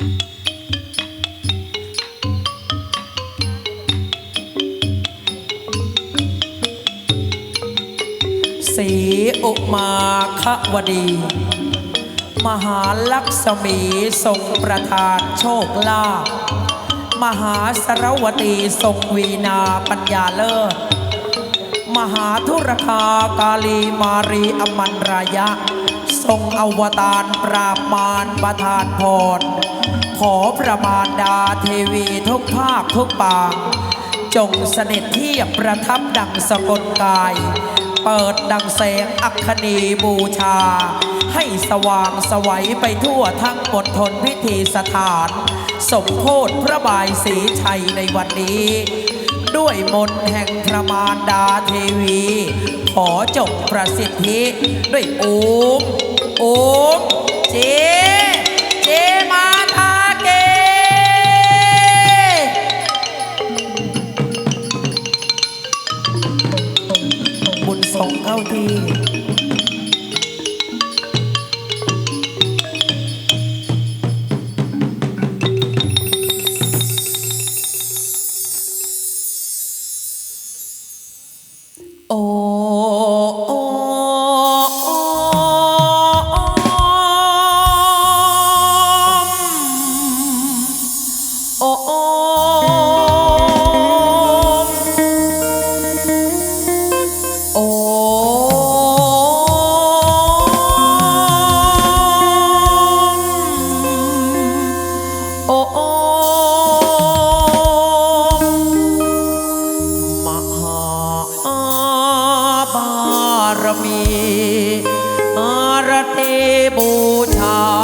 สีอุมาควดี มหาลักษมีทรงประทานโชคลาภมหาสรวตีทรงวีนาปัญญาเลิศมหาธุรคากาลีมารีอมันรายะ ทรงอวตารปราบมารประทานพร ขอประมาณดาเทวีทุกภาคทุกปาง จงเสด็จเทียบประทับดังสกลกาย เปิดดังแสงอัคคีบูชา ให้สว่างสวัยไปทั่วทั้งบททนพิธีสถาน สมโพธพระบายสีชัยในวันนี้ ด้วยมนแห่งพระมารดาเทวี ขอจบประสิทธิด้วยโอมโอมเจ บุญส่งเข้าที่ โอโอโอโอ อรเตบูชา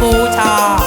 บูชา